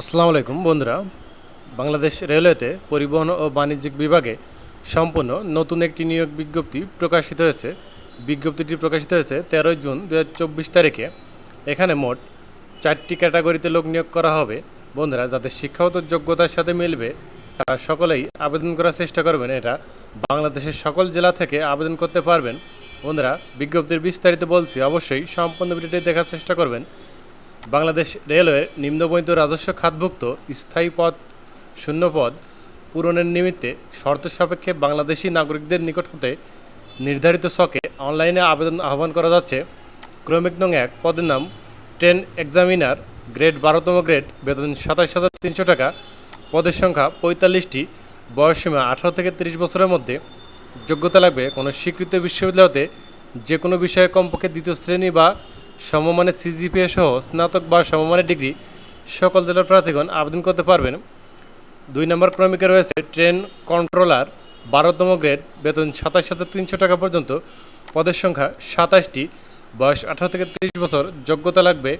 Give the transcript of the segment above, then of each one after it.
আসসালামু আলাইকুম, বন্ধুরা। বাংলাদেশ রেলওয়েতে পরিবহন ও বাণিজ্যিক বিভাগে সম্পূর্ণ নতুন একটি নিয়োগ বিজ্ঞপ্তি প্রকাশিত হয়েছে। বিজ্ঞপ্তিটি প্রকাশিত হয়েছে তেরোই জুন দু হাজার চব্বিশ তারিখে। এখানে মোট চারটি ক্যাটাগরিতে লোক নিয়োগ করা হবে। বন্ধুরা যাদের শিক্ষাগত যোগ্যতার সাথে মিলবে, তারা সকলেই আবেদন করার চেষ্টা করবেন। এটা বাংলাদেশের সকল জেলা থেকে আবেদন করতে পারবেন। বন্ধুরা, বিজ্ঞপ্তির বিস্তারিত বলছি, অবশ্যই সম্পূর্ণ ভিডিওটি দেখার চেষ্টা করবেন। বাংলাদেশ রেলওয়ের নিম্নবহিত রাজস্ব খাতভুক্ত স্থায়ী পদ শূন্য পদ পূরণের নিমিত্তে শর্ত সাপেক্ষে বাংলাদেশি নাগরিকদের নিকট হতে নির্ধারিত ছকে অনলাইনে আবেদন আহ্বান করা যাচ্ছে। ক্রমিক নং এক, পদের নাম, ট্রেন এক্সামিনার, গ্রেড বারোতম গ্রেড, বেতন সাতাশ হাজার তিনশো টাকা। পদের সংখ্যা, পঁয়তাল্লিশটি, বয়সসীমা আঠারো থেকে তিরিশ বছরের মধ্যে। যোগ্যতা লাগবে কোনো স্বীকৃত বিশ্ববিদ্যালয়তে যে কোনো বিষয়ে কমপক্ষে দ্বিতীয় শ্রেণি বা সমমানের সিজিপিএ সহ স্নাতক বা সমমানের ডিগ্রি সকল জেলার প্রার্থীগণ আবেদন করতে পারবেন। দুই নম্বর ক্রমিকে রয়েছে ট্রেন কন্ট্রোলার, বারোতম গ্রেড, বেতন সাতাশ হাজার তিনশো টাকা পর্যন্ত। পদের সংখ্যা সাতাশটি। বয়স আঠারো থেকে তিরিশ বছর, যোগ্যতা লাগবে।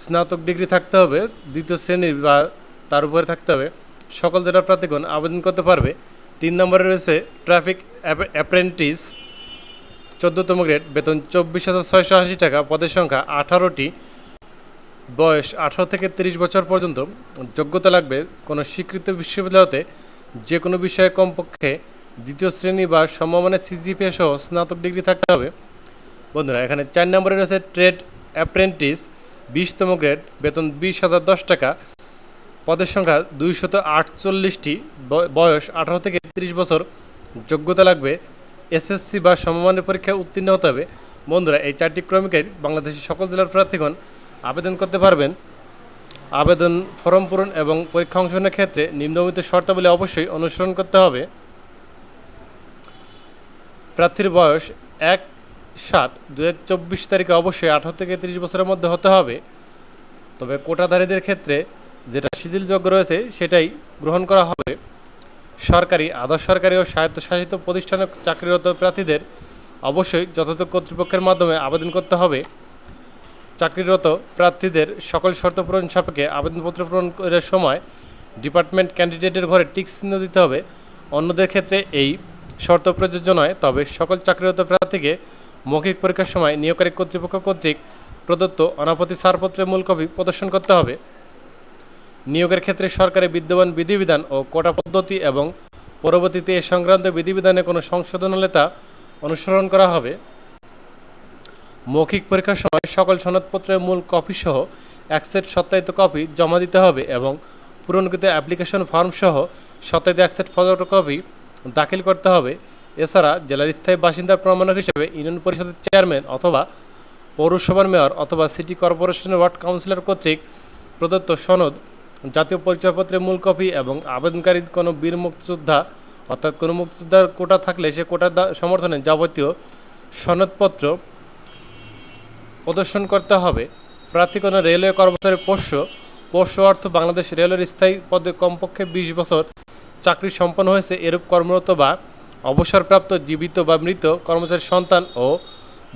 স্নাতক ডিগ্রি থাকতে হবে, দ্বিতীয় শ্রেণির বা তার উপরে থাকতে হবে। সকল জেলার প্রার্থীগণ আবেদন করতে পারবে। তিন নম্বরে রয়েছে ট্রাফিক অ্যাপ্রেন্টিস। চোদ্দতম গ্রেড, বেতন চব্বিশ হাজার ছয়শো আশি টাকা, পদের সংখ্যা আঠারোটি। বয়স আঠারো থেকে তিরিশ বছর পর্যন্ত। যোগ্যতা লাগবে কোনো স্বীকৃত বিশ্ববিদ্যালয়তে যে কোনো বিষয়ে কমপক্ষে দ্বিতীয় শ্রেণি বা সমমানের সিজিপিএ সহ স্নাতক ডিগ্রি থাকতে হবে। বন্ধুরা, এখানে চার নম্বরে রয়েছে ট্রেড অ্যাপ্রেন্টিস, বিশতম গ্রেড, বেতন বিশ হাজার দশ টাকা। পদের সংখ্যা দুইশত আটচল্লিশটি। বয়স আঠারো থেকে তিরিশ বছর। যোগ্যতা লাগবে এসএসসি বা সমমানের পরীক্ষায় উত্তীর্ণ হতে হবে। বন্ধুরা, এই চারটি ক্রমিকের বাংলাদেশের সকল জেলার প্রার্থীগণ আবেদন করতে পারবেন। আবেদন ফর্ম পূরণ এবং পরীক্ষা অংশগ্রহণের ক্ষেত্রে নিম্নমিত শর্তাবলী অবশ্যই অনুসরণ করতে হবে। প্রার্থীর বয়স এক সাত দু হাজার চব্বিশ তারিখে অবশ্যই আঠারো থেকে তিরিশ বছরের মধ্যে হতে হবে। তবে কোটাধারীদের ক্ষেত্রে যেটা শিথিলযোগ্য রয়েছে সেটাই গ্রহণ করা হবে। সরকারি আধা সরকারি ও স্বায়ত্তশাসিত প্রতিষ্ঠানে চাকরিরত প্রার্থীদের অবশ্যই যথাযথ কর্তৃপক্ষের মাধ্যমে আবেদন করতে হবে। চাকরিরত প্রার্থীদের সকল শর্ত পূরণ সাপেক্ষে আবেদনপত্র পূরণ করার সময় ডিপার্টমেন্ট ক্যান্ডিডেটের ঘরে টিক চিহ্ন দিতে হবে। অন্যদের ক্ষেত্রে এই শর্ত প্রযোজ্য নয়, তবে সকল চাকরিরত প্রার্থীকে মৌখিক পরীক্ষার সময় নিয়োগকারী কর্তৃপক্ষ কর্তৃক প্রদত্ত অনাপত্তি ছাড়পত্রের মূল কপি প্রদর্শন করতে হবে। নিয়োগের ক্ষেত্রে সরকারি বিদ্যমান বিধিবিধান ও কোটা পদ্ধতি এবং পরবর্তীতে এ সংক্রান্ত বিধিবিধানে কোনো সংশোধন হলে তা অনুসরণ করা হবে। মৌখিক পরীক্ষার সময় সকল সনদপত্রের মূল কপি সহ এক সেট সত্যায়িত কপি জমা দিতে হবে এবং পূরণকৃত অ্যাপ্লিকেশন ফর্ম সহ সত্যায়িত এক সেট ফটোকপি দাখিল করতে হবে। এছাড়া জেলার স্থায়ী বাসিন্দার প্রমাণক হিসেবে ইউনিয়ন পরিষদের চেয়ারম্যান অথবা পৌরসভার মেয়র অথবা সিটি কর্পোরেশনের ওয়ার্ড কাউন্সিলর কর্তৃক প্রদত্ত সনদ জাতীয় পরিচয়পত্রের মূল কপি এবং আবেদনকারী কোনো বীর মুক্তিযোদ্ধা অর্থাৎ কোনো মুক্তিযোদ্ধার কোটা থাকলে সে কোটার সমর্থনে যাবতীয় সনদপত্র প্রদর্শন করতে হবে। প্রার্থী কোনো রেলওয়ে কর্মচারীর পোষ্য পোষ্য অর্থ বাংলাদেশ রেলওয়ের স্থায়ী পদে কমপক্ষে বিশ বছর চাকরি সম্পন্ন হয়েছে, এরূপ কর্মরত বা অবসরপ্রাপ্ত জীবিত বা মৃত কর্মচারীর সন্তান ও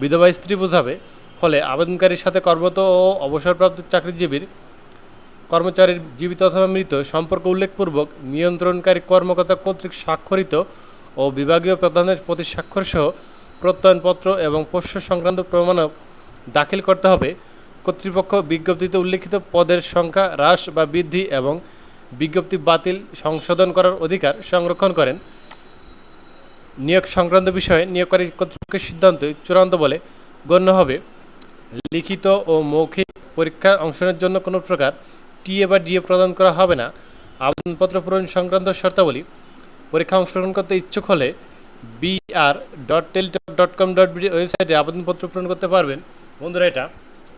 বিধবা স্ত্রী বোঝাবে। ফলে আবেদনকারীর সাথে কর্মরত ও অবসরপ্রাপ্ত চাকরিজীবীর কর্মচারীর জীবিত অথবা মৃত সম্পর্ক উল্লেখপূর্বক নিয়ন্ত্রণকারী কর্মকর্তা কর্তৃক স্বাক্ষরিত ও বিভাগীয় প্রধানের প্রতি স্বাক্ষর সহ প্রত্যয়নপত্র এবং পোষ্য সংক্রান্ত প্রমাণক দাখিল করতে হবে। কর্তৃপক্ষ বিজ্ঞপ্তিতে উল্লিখিত পদের সংখ্যা হ্রাস বা বৃদ্ধি এবং বিজ্ঞপ্তি বাতিল সংশোধন করার অধিকার সংরক্ষণ করেন। নিয়োগ সংক্রান্ত বিষয়ে নিয়োগকারী কর্তৃপক্ষের সিদ্ধান্ত চূড়ান্ত বলে গণ্য হবে। লিখিত ও মৌখিক পরীক্ষায় অংশগ্রহণের জন্য কোনো প্রকার টিএ বা ডিএ প্রদান করা হবে না। আবেদনপত্র পূরণ সংক্রান্ত শর্তাবলী পরীক্ষা অংশগ্রহণ করতে ইচ্ছুক হলে BR dot teletalk dot com dot BD ওয়েবসাইটে আবেদনপত্র পূরণ করতে পারবেন। বন্ধুরা, এটা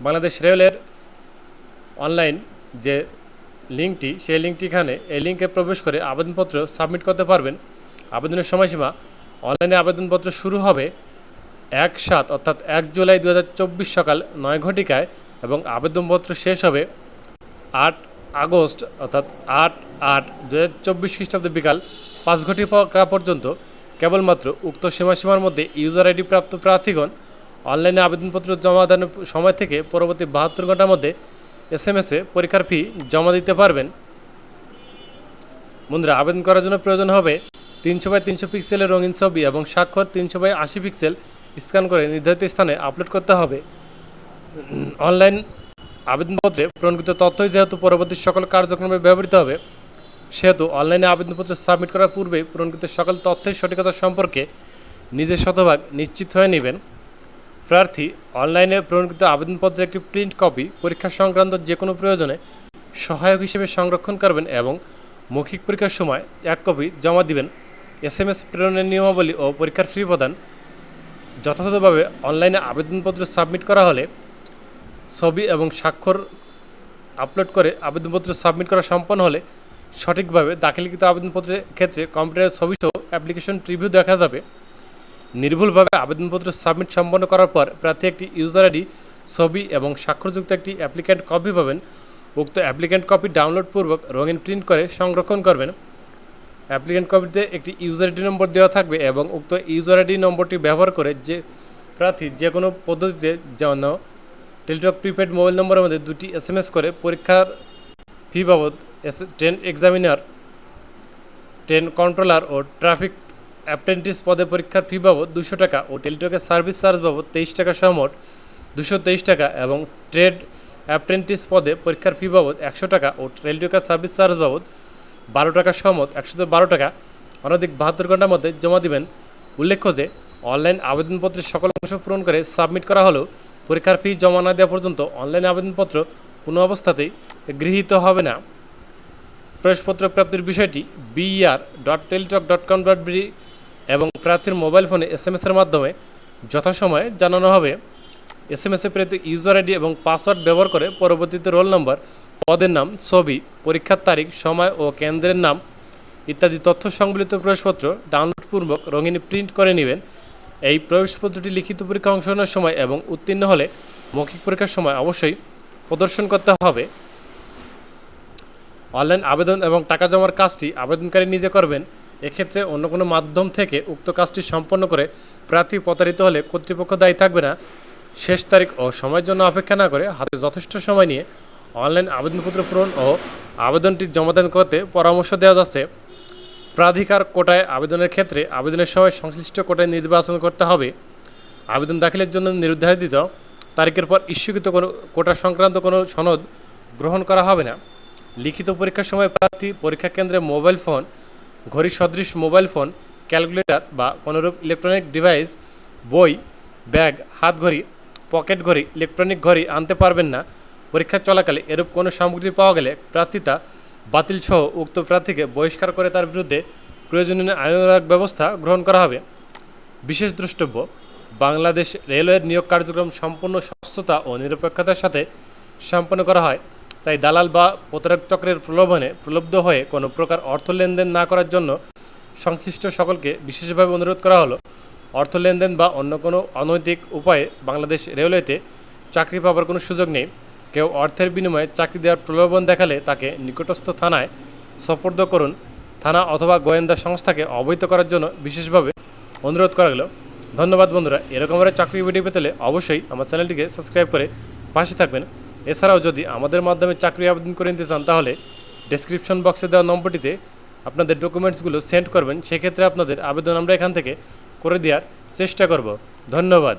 বাংলাদেশ রেলের অনলাইন যে লিঙ্কটি, সেই লিঙ্কটি এখানে এই লিঙ্কে প্রবেশ করে আবেদনপত্র সাবমিট করতে পারবেন। আবেদনের সময়সীমা অনলাইনে আবেদনপত্র শুরু হবে এক সাত অর্থাৎ এক জুলাই দু হাজার চব্বিশ সকাল নয় ঘটিকায় এবং আবেদনপত্র শেষ হবে আট আগস্ট, অর্থাৎ আট আট দু হাজার চব্বিশ খ্রিস্টাব্দে বিকাল পাঁচ ঘটিকা পর্যন্ত কেবলমাত্র উক্ত সীমাসীমার মধ্যে ইউজার আইডি প্রাপ্ত প্রার্থীগণ অনলাইনে আবেদনপত্র জমা দানের সময় থেকে পরবর্তী বাহাত্তর ঘণ্টার মধ্যে এস এম এসে পরীক্ষার ফি জমা দিতে পারবেন। বন্ধুরা, আবেদন করার জন্য প্রয়োজন হবে তিনশো বাই তিনশো পিক্সেলের রঙিন ছবি এবং স্বাক্ষর তিনশো বাই আশি পিক্সেল স্ক্যান করে নির্ধারিত স্থানে আপলোড করতে হবে। অনলাইন আবেদনপত্রে পূরণকৃত তথ্যই যেহেতু পরবর্তী সকল কার্যক্রমে ব্যবহৃত হবে, সেহেতু অনলাইনে আবেদনপত্র সাবমিট করার পূর্বেই পূরণকৃত সকল তথ্যের সঠিকতা সম্পর্কে নিজের শতভাগ নিশ্চিত হয়ে নেবেন। প্রার্থী, অনলাইনে পূরণকৃত আবেদনপত্রের একটি প্রিন্ট কপি পরীক্ষা সংক্রান্ত যে কোনো প্রয়োজনে সহায়ক হিসেবে সংরক্ষণ করবেন এবং মৌখিক পরীক্ষার সময় এক কপি জমা দিবেন। এস এম এস প্রেরণের নিয়মাবলী ও পরীক্ষার ফি প্রদান যথাযথভাবে অনলাইনে আবেদনপত্র সাবমিট করা হলে ছবি এবং স্বাক্ষর আপলোড করে আবেদনপত্র সাবমিট করা সম্পন্ন হলে সঠিকভাবে দাখিলকৃত আবেদনপত্রের ক্ষেত্রে কম্পিউটারের ছবি সহ অ্যাপ্লিকেশন প্রিভিউ দেখা যাবে। নির্ভুলভাবে আবেদনপত্র সাবমিট সম্পন্ন করার পর প্রার্থী একটি ইউজার আইডি ছবি এবং স্বাক্ষরযুক্ত একটি অ্যাপ্লিক্যান্ট কপি পাবেন। উক্ত অ্যাপ্লিক্যান্ট কপি ডাউনলোড পূর্বক রঙিন প্রিন্ট করে সংরক্ষণ করবেন। অ্যাপ্লিক্যান্ট কপিতে একটি ইউজার আইডি নম্বর দেওয়া থাকবে এবং উক্ত ইউজার আইডি নম্বরটি ব্যবহার করে যে প্রার্থী যে কোনো পদ্ধতিতে যেন টেলিটক প্রিপেড মোবাইল নম্বরের মধ্যে দুটি এস এম এস করে পরীক্ষার ফি বাবদ ট্রেন এক্সামিনার ট্রেন কন্ট্রোলার ও ট্রাফিক অ্যাপ্রেন্টিস পদে পরীক্ষার ফি বাবদ দুশো টাকা ও টেলিটকের সার্ভিস চার্জ বাবদ তেইশ টাকা সমট দুশো তেইশ টাকা এবং ট্রেড অ্যাপ্রেন্টিস পদে পরীক্ষার ফি বাবদ একশো টাকা ও টেলিটকের সার্ভিস চার্জ বাবদ বারো টাকা সমত একশো বারো টাকা। অনধিক বাহাত্তর ঘণ্টার মধ্যে জমা দিবেন। উল্লেখ্য যে, অনলাইন আবেদনপত্রের সকল অংশ পূরণ করে সাবমিট করা হলেও পরীক্ষার ফি জমা না দেওয়া পর্যন্ত অনলাইন আবেদনপত্র কোনো অবস্থাতেই গৃহীত হবে না। প্রবেশপত্র প্রাপ্তির বিষয়টি BER dot teletalk dot com dot B এবং প্রার্থীর মোবাইল ফোনে এস এম এসের মাধ্যমে যথাসময়ে জানানো হবে। এস এম এসে প্রেরিত ইউজার আইডি এবং পাসওয়ার্ড ব্যবহার করে পরবর্তীতে রোল নম্বর পদের নাম, ছবি, পরীক্ষার তারিখ, সময় ও কেন্দ্রের নাম ইত্যাদি তথ্য সংবলিত প্রবেশপত্র ডাউনলোডপূর্বক রঙিনী প্রিন্ট করে নেবেন। এই প্রবেশপত্রটি লিখিত পরীক্ষা অংশগ্রহণের সময় এবং উত্তীর্ণ হলে মৌখিক পরীক্ষার সময় অবশ্যই প্রদর্শন করতে হবে। অনলাইন আবেদন এবং টাকা জমার কাজটি আবেদনকারী নিজে করবেন। এক্ষেত্রে অন্য কোনো মাধ্যম থেকে উক্ত কাজটি সম্পন্ন করে প্রার্থী প্রতারিত হলে কর্তৃপক্ষ দায়ী থাকবে না। শেষ তারিখ ও সময়ের জন্য অপেক্ষা না করে হাতে যথেষ্ট সময় নিয়ে অনলাইন আবেদনপত্র পূরণ ও আবেদনটি জমাদান করতে পরামর্শ দেওয়া যাচ্ছে। প্রাধিকার কোটায় আবেদনের ক্ষেত্রে আবেদনের সময় সংশ্লিষ্ট কোটায় নির্বাচন করতে হবে। আবেদন দাখিলের জন্য নির্ধারিত তারিখের পর ইস্যুকৃত কোনো কোটা সংক্রান্ত কোনো সনদ গ্রহণ করা হবে না। লিখিত পরীক্ষার সময় প্রার্থী পরীক্ষা কেন্দ্রে মোবাইল ফোন, ঘড়ি সদৃশ মোবাইল ফোন, ক্যালকুলেটর বা কোনোরূপ ইলেকট্রনিক ডিভাইস, বই, ব্যাগ, হাত ঘড়ি, পকেট ঘড়ি, ইলেকট্রনিক ঘড়ি আনতে পারবেন না। পরীক্ষা চলাকালে এরূপ কোনো সামগ্রী পাওয়া গেলে প্রার্থী তা বাতিল সহ উক্ত প্রার্থীকে বহিষ্কার করে তার বিরুদ্ধে প্রয়োজনীয় আইনানুগ ব্যবস্থা গ্রহণ করা হবে। বিশেষ দ্রষ্টব্য, বাংলাদেশ রেলওয়ের নিয়োগ কার্যক্রম সম্পূর্ণ স্বচ্ছতা ও নিরপেক্ষতার সাথে সম্পন্ন করা হয়। তাই দালাল বা প্রতারক চক্রের প্রলোভনে প্রলুব্ধ হয়ে কোনো প্রকার অর্থ লেনদেন না করার জন্য সংশ্লিষ্ট সকলকে বিশেষভাবে অনুরোধ করা হলো। অর্থ লেনদেন বা অন্য কোনো অনৈতিক উপায়ে বাংলাদেশ রেলওয়েতে চাকরি পাওয়ার কোনো সুযোগ নেই। কেউ অর্থের বিনিময়ে চাকরি দেওয়ার প্রলোভন দেখালে তাকে নিকটস্থ থানায় সপর্দ করুন। থানা অথবা গোয়েন্দা সংস্থাকে অবহিত করার জন্য বিশেষভাবে অনুরোধ করা গেল। ধন্যবাদ বন্ধুরা, এরকম আরও চাকরি ভিডিও পেতে অবশ্যই আমার চ্যানেলটিকে সাবস্ক্রাইব করে পাশে থাকবেন। এছাড়াও যদি আমাদের মাধ্যমে চাকরি আবেদন করে নিতে চান, তাহলে ডেসক্রিপশন বক্সে দেওয়া নম্বরটিতে আপনাদের ডকুমেন্টসগুলো সেন্ড করবেন। সেক্ষেত্রে আপনাদের আবেদন আমরা এখান থেকে করে দেওয়ার চেষ্টা করব। ধন্যবাদ।